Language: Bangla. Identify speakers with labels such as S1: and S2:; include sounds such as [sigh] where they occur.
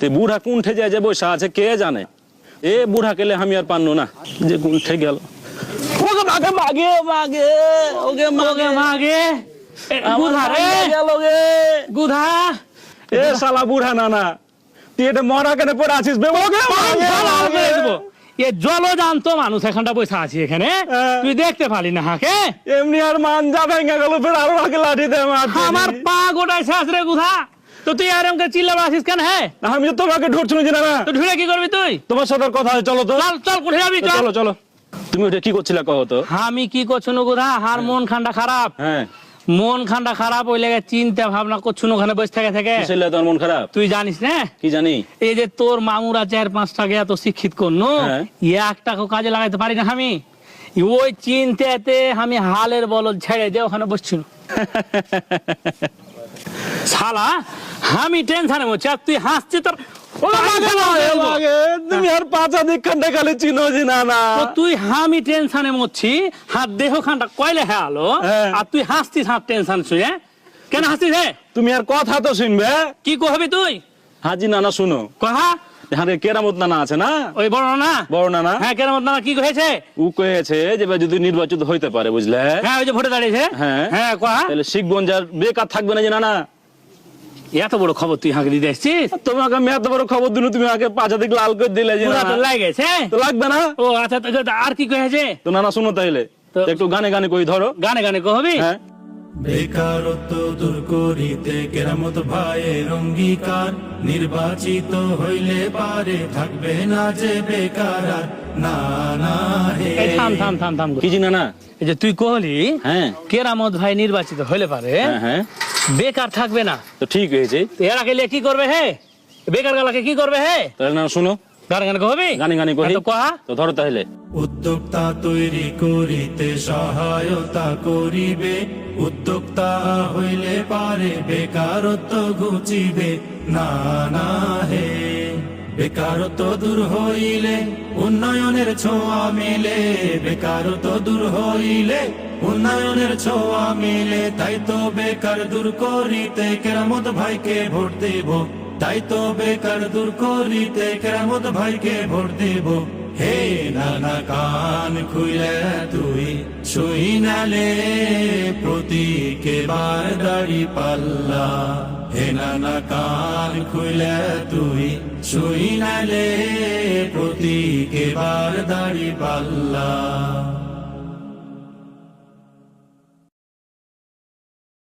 S1: তে বুড়া কুণ্ঠে যায় যে বসে আছে কে জানে? এ বুড়া কেলে আমি আর পান্নু না যে কুণ্ঠে গেল। ওকে মাগে মাগে মাগে ওকে মাগে।
S2: মাগে। গুধা রে।
S1: গেল
S2: গুধা
S1: এ শালা বুড়া না না তুই এটা মরা কেন পড়ে আছিস বে? ওকে মাগে, মাগে।
S2: এ জলজান্ত মানুষ এখানটা আছি এখানে।
S1: হ্যাঁ।
S2: তুই দেখতে পারলি না হাকে?
S1: এমনি আর মানজা ভেঙে গেল ফের আরও আগে লাঠি দে
S2: আমার পা গোটায় শেষ রে গুধা তো তুই আর আমাকে কেন হ্যাঁ?
S1: আমি তো তোমাকে ঢুকছি না না
S2: তো কি করবি তুই?
S1: তোমার সাথে কথা হয় চলো তো।
S2: চল চল কোথায় যাবি চল।
S1: চলো তুমি ওটা কি করছিলে কহ তো?
S2: আমি কি করছ গুধা হার মন খান্ডা খারাপ।
S1: হ্যাঁ।
S2: মন খান্ডা খারাপ ওই লেগে চিন্তা ভাবনা করছ ওখানে বসে থাকে থেকে।
S1: তোর মন খারাপ?
S2: তুই জানিস না?
S1: কি জানি?
S2: এই যে তোর মামুরা চার পাঁচটা গে এত শিক্ষিত করনো
S1: হ্যাঁ।
S2: একটাকে কাজে লাগাইতে পারি না আমি। ওই চিন্তাতে আমি হালের বলদ ছেড়ে দিয়ে ওখানে বসছিল [laughs] শালা আমি টেনশনে মরছি আর তুই হাসছি তোর।
S1: তুমি আর পাঁচা কালে চিনো না না।
S2: তুই হামি টেনশনে মরছি হাত দেহ খানটা কয়লে হে আলো
S1: হ্যাঁ।
S2: আর তুই হাসছিস হাত টেনশন শুয়ে কেন হাসছিস হে
S1: তুমি আর কথা তো শুনবে।
S2: কি কহবি তুই?
S1: হাজি নানা শুনো।
S2: কহা?
S1: এখানে কেরামত নানা আছে না?
S2: ওই বড় না
S1: বড় নানা?
S2: হ্যাঁ কেন না কি কহেছে
S1: ও কয়েছে যে যদি নির্বাচিত হইতে পারে বুঝলে?
S2: হ্যাঁ ওই যে ভোটে দাঁড়িয়েছে।
S1: হ্যাঁ।
S2: হ্যাঁ কহা
S1: তাহলে শিখবন যার বেকার থাকবে না যে নানা?
S2: এত বড় খবর তুই হাঁকে দিতে এসছিস?
S1: তোমাকে আমি এত বড় খবর দিল তুমি আগে পাঁচা দিক লাল করে দিলে যে না।
S2: তো লাগেছে।
S1: তো লাগবে না?
S2: ও আচ্ছা আর কি
S1: তো নানা শুনো তাইলে। একটু গানে গানে কই ধরো।
S2: গানে গানে কহবি
S1: হ্যাঁ।
S3: বেকারত্ব দূর করিতে কেরামত ভাইয়ের অঙ্গীকার। নির্বাচিত হইলে পারে থাকবে না যে বেকার না না হে।
S2: থাম থাম থাম থাম
S1: কি জি নানা?
S2: এই যে তুই কহলি
S1: হ্যাঁ।
S2: কেরামত ভাই নির্বাচিত হলে পারে
S1: হ্যাঁ হ্যাঁ।
S2: বেকার থাকবে না।
S1: তো ঠিক হয়েছে।
S2: এরা গেলে কি করবে হে? বেকার গালাকে কি করবে হে?
S1: তাহলে না শুনো।
S2: গানে গানে কহবি
S1: গানে গানে কহি
S2: তো কহা?
S1: তো ধরো তাহলে।
S3: উদ্যোক্তা তৈরি করিতে সহায়তা করিবে। উদ্যোক্তা হইলে পারে বেকারত্ব ঘুচিবে। না না হে বেকারত্ব দূর হইলে উন্নয়নের ছোঁয়া মিলে। বেকারত্ব দূর হইলে উন্নয়নের ছোঁয়া মিলে। তাই তো বেকার দূর করিতে কেরামত ভাইকে ভোট দেব। তাই তো বেকার দূর করিতে কেরামত ভাইকে ভোট দেব। হে নানা কান খুলে তুই, শুই নালে প্রতীকে বার দাড়ি পাল্লা। হে নানা কান খুলে তুই, শুই নালে প্রতীকে বার দাড়ি পাল্লা।